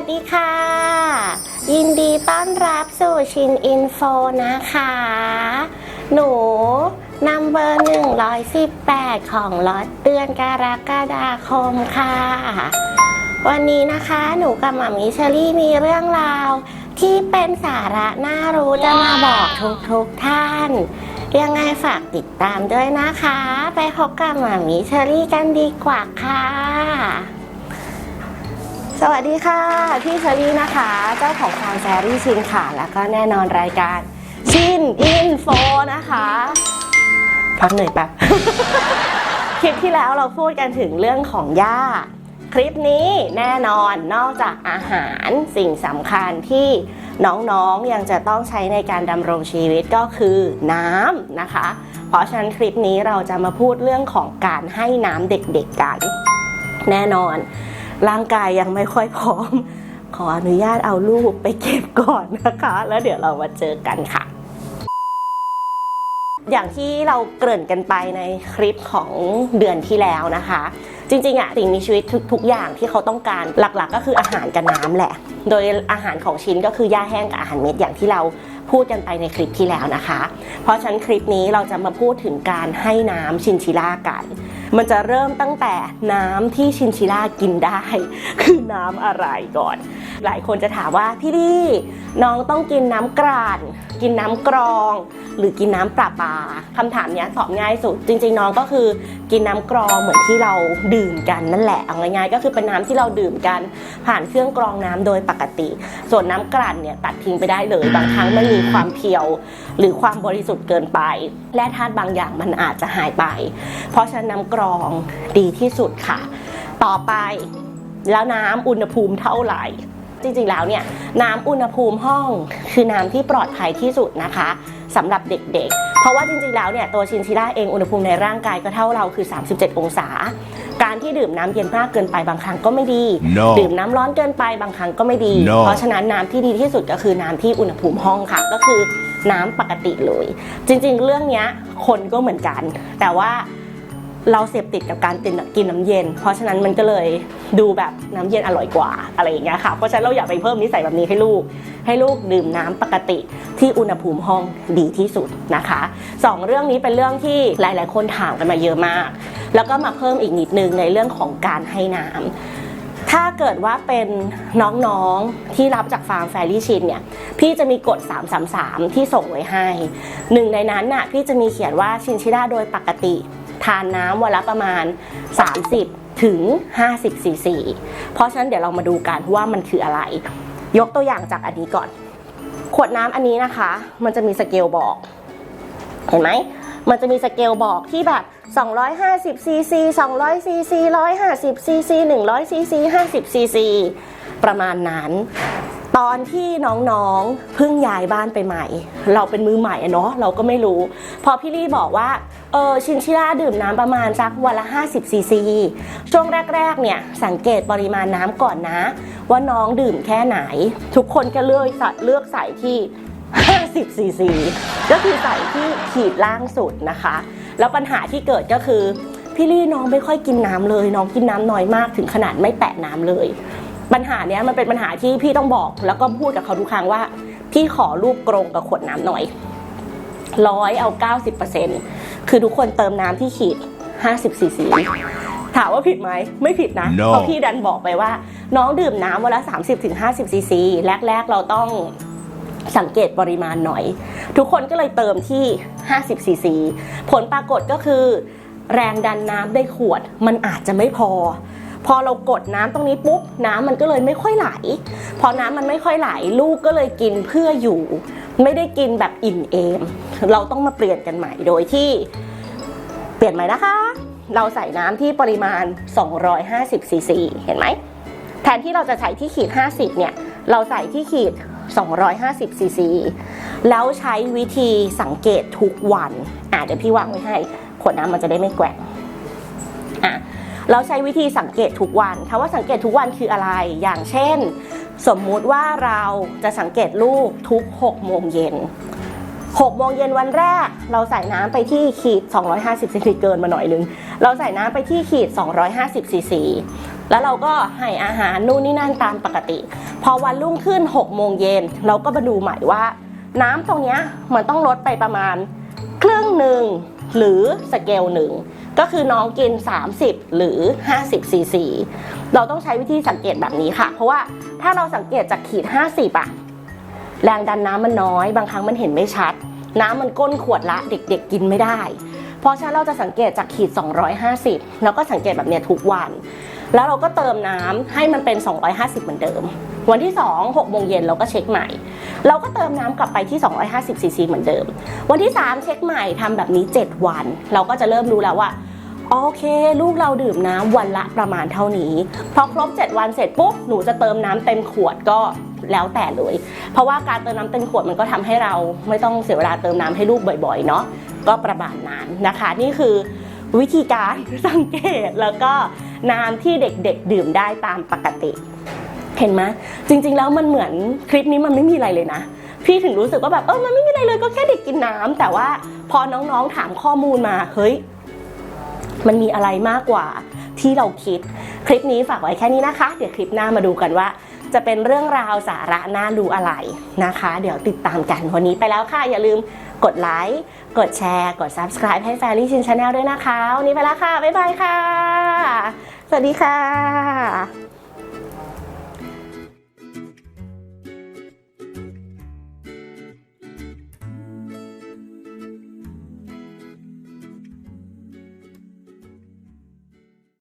สดีค่ะ ยินดีต้อนรับสู่ชินอินโฟนะคะ หนูนำเบอร์118ของล็อตเดือนกรกฎาคมค่ะ วันนี้นะคะหนูกับหมามิเชอรี่มีเรื่องราว ที่เป็นสาระน่ารู้จะมาบอกทุกๆท่าน ยังไงฝากติดตามด้วยนะคะ ไปพบกับหมามิเชอรี่กันดีกว่าค่ะ สวัสดีค่ะ พี่เชอรี่นะคะ เจ้าของฟาร์มแซรี่ชินค่ะ แล้วก็แน่นอนรายการชินอินโฟนะคะ พักเหนื่อยแป๊บ คลิปที่แล้วเราพูดกันถึงเรื่องของหญ้า คลิปนี้แน่นอนนอกจากอาหารสิ่งสำคัญที่น้องๆยังจะต้องใช้ในการดำรงชีวิตก็คือน้ำนะคะ เพราะฉะนั้นคลิปนี้เราจะมาพูดเรื่องของการให้น้ำเด็กๆกัน แน่นอน ร่างกายยังไม่ค่อยพร้อม ขออนุญาตเอาลูกไปเก็บก่อนนะคะ แล้วเดี๋ยวเรามาเจอกันค่ะ อย่างที่เราเกริ่นกันไปในคลิปของเดือนที่แล้วนะคะ จริงๆอะสิ่งมีชีวิตทุกๆอย่างที่เขาต้องการหลักๆ ก็คืออาหารกับน้ำแหละ โดยอาหารของชิ้นก็คือหญ้าแห้งกับอาหารเม็ดอย่างที่เราพูดกันไปในคลิปที่แล้วนะคะ เพราะฉะนั้นคลิปนี้เราจะมาพูดถึงการให้น้ำชินชิล่ากัน มันจะเริ่มตั้งแต่น้ำที่ชินชิล่ากินได้ คือน้ำอะไรก่อน หลายคนจะถามว่าพี่ดี น้องต้องกินน้ำกรั่น กินน้ำกรอง หรือกินน้ำประปาคำถามนี้ตอบง่ายสุด จริง ๆ น้องก็คือกินน้ำกรองเหมือนที่เราดื่มกันนั่นแหละเอาง่ายๆก็คือเป็นน้ำที่เราดื่มกัน ผ่านเครื่องกรองน้ำโดยปกติ ส่วนน้ำกลั่นเนี่ยตัดทิ้งไปได้เลยบางครั้งมันมีความเพียว หรือความบริสุทธิ์เกินไป และธาตุบางอย่างมันอาจจะหายไป เพราะฉะนั้นน้ำกรองดีที่สุดค่ะ ต่อไปแล้วน้ำอุณหภูมิเท่าไหร่ จริงๆแล้วเนี่ยน้ำอุณหภูมิห้องคือน้ำที่ปลอดภัยที่สุดนะคะสำหรับเด็กๆ เพราะว่าจริงๆ แล้วเนี่ยตัวชินชิล่าเองอุณหภูมิในร่างกายก็เท่าเราคือ 37 องศา การที่ดื่มน้ำเย็นมากเกินไปบางครั้งก็ไม่ดี No ดื่มน้ำร้อนเกินไปบางครั้งก็ไม่ดี No เพราะฉะนั้นน้ำที่ดีที่สุดก็คือน้ำที่อุณหภูมิห้องค่ะ ก็คือน้ำปกติเลย จริงๆ เรื่องเนี้ยคนก็เหมือนกัน แต่ว่า เราเสพติดกับการกินกินน้ำเย็น เพราะฉะนั้นมันก็เลยดูแบบน้ำเย็นอร่อยกว่าอะไรอย่างเงี้ยค่ะเพราะฉะนั้นเราอยากไปเพิ่มนิสัยแบบนี้ให้ลูก ให้ลูกดื่มน้ำปกติที่อุณหภูมิห้องดีที่สุดนะคะสองเรื่องนี้เป็นเรื่องที่หลาย ๆ คนถามกันมาเยอะมาก แล้วก็มาเพิ่มอีกนิดนึงในเรื่องของการให้น้ำถ้าเกิดว่าเป็นน้องๆที่รับจากฟาร์มแฟรี่ชินเนี่ย พี่จะมีกฎ 333 ที่ส่งไว้ให้ หนึ่งในนั้นน่ะพี่จะมีเขียนว่าชินชิล่าโดยปกติ ทานน้ำวันละประมาณ 30 ถึง 50ซีซีเพราะฉะนั้นเดี๋ยวเรามาดูกันว่ามันคืออะไร ยกตัวอย่างจากอันนี้ก่อน ขวดน้ำอันนี้นะคะ มันจะมีสเกลบอก เห็นไหมมันจะมีสเกลบอกที่แบบ 250ซีซี200ซีซี150ซีซี100ซีซี50ซีซีประมาณนั้น ตอนที่น้องๆเพิ่งย้ายบ้านไปใหม่ เราเป็นมือใหม่อะเนาะเราก็ไม่รู้ พอพี่ลี่บอกว่า เออชินชิล่าดื่มน้ำประมาณสักวันละ 50ซีซีช่วงแรกๆเนี่ยสังเกตปริมาณน้ำก่อนนะ ว่าน้องดื่มแค่ไหน ทุกคนก็เลือกใส่เลือกใส่ที่ 50ซีซีก็คือใส่ที่ขีดล่างสุดนะคะ แล้วปัญหาที่เกิดก็คือพี่ลี่น้องไม่ค่อยกินน้ำเลย น้องกินน้ำน้อยมากถึงขนาดไม่แตะน้ำเลย ปัญหาเนี้ยมันเป็นปัญหาที่พี่ต้องบอก แล้วก็พูดกับเขาทุกครั้งว่าพี่ขอรูปกรงกับขวดน้ำหน่อยร้อยเอา 90% คือทุกคนเติมน้ำที่ขีด 50ซีซีถามว่าผิดไหมไม่ผิดนะ No เพราะพี่ดันบอกไปว่า น้องดื่มน้ำวันละ 30-50ซีซีแรก ๆ เราต้องสังเกตปริมาณหน่อย ทุกคนก็เลยเติมที่ 50ซีซีผลปรากฏก็คือ แรงดันน้ำในขวดมันอาจจะไม่พอ พอเรากดน้ำตรงนี้ปุ๊บน้ำมันก็เลยไม่ค่อยไหล พอน้ำมันไม่ค่อยไหล ลูกก็เลยกินเพื่ออยู่ ไม่ได้กินแบบอิ่มเอม เราต้องมาเปลี่ยนกันใหม่โดยที่เปลี่ยนใหม่นะคะ เราใส่น้ำที่ปริมาณ 250ซีซีเห็นไหมแทนที่เราจะใส่ที่ขีด 50 เนี่ย เราใส่ที่ขีด 250ซีซีแล้วใช้วิธีสังเกตทุกวัน อะเดี๋ยวพี่วางไว้ให้ ขวดน้ำมันจะได้ไม่แกว่ง เราใช้วิธีสังเกตทุกวันคำว่าสังเกตทุกวันคืออะไร อย่างเช่น สมมุติว่าเราจะสังเกตลูกทุก 6 โมงเย็น6โมงเย็นวันแรก เราใส่น้ำไปที่ขีด 250ซีซีเกินมาหน่อยนึง เราใส่น้ำไปที่ขีด 250ซีซีแล้วเราก็ให้อาหารนู่นนี่นั่นตามปกติ พอวันรุ่งขึ้น6โมงเย็นเราก็มาดูใหม่ว่า น้ำตรงเนี้ยมันต้องลดไปประมาณครึ่งหนึ่งหรือสเกลหนึ่ง ก็คือน้องกิน 30 หรือ 50ซีซีเราต้องใช้วิธีสังเกตแบบนี้ค่ะ เพราะว่าถ้าเราสังเกตจากขีด 50อะแรงดันน้ำมันน้อย บางครั้งมันเห็นไม่ชัด น้ำมันก้นขวดละเด็กๆกินไม่ได้ เพราะฉะนั้นเราจะสังเกตจากขีด 250 แล้วก็สังเกตแบบนี้ทุกวัน แล้วเราก็เติมน้ำให้มันเป็น 250 เหมือนเดิม วันที่ 2 6โมงเย็นเราก็เช็คใหม่ เราก็เติมน้ำกลับไปที่ 250ซีซีเหมือนเดิม วันที่ 3 เช็คใหม่ทำแบบนี้ 7 วัน เราก็จะเริ่มรู้แล้วว่า โอเค ลูกเราดื่มน้ำวันละประมาณเท่านี้พอครบ 7 วันเสร็จปุ๊บหนูจะเติมน้ำเต็มขวดก็แล้วแต่เลย เพราะว่าการเติมน้ำเต็มขวดมันก็ทำให้เราไม่ต้องเสียเวลาเติมน้ำให้ลูกบ่อยๆเนาะก็ประมาณนั้นนะคะ นี่คือวิธีการสังเกตแล้วก็น้ำที่เด็กๆ ดื่มได้ตามปกติ เห็นไหมจริงๆแล้วมันเหมือนคลิปนี้มันไม่มีอะไรเลยนะพี่ถึงรู้สึกว่าแบบเออมันไม่มีอะไรเลยก็แค่เด็กกินน้ำแต่ว่าพอน้องๆถามข้อมูลมาเฮ้ย มันมีอะไรมากกว่าที่เราคิด คลิปนี้ฝากไว้แค่นี้นะคะ เดี๋ยวคลิปหน้ามาดูกันว่า จะเป็นเรื่องราวสาระน่ารู้อะไรนะคะ เดี๋ยวติดตามกันวันนี้ไปแล้วค่ะ อย่าลืมกดไลค์กดแชร์ กด subscribe ให้ Fairy Chin Channel ด้วยนะคะ วันนี้ไปแล้วค่ะ บ๊ายบายค่ะ สวัสดีค่ะ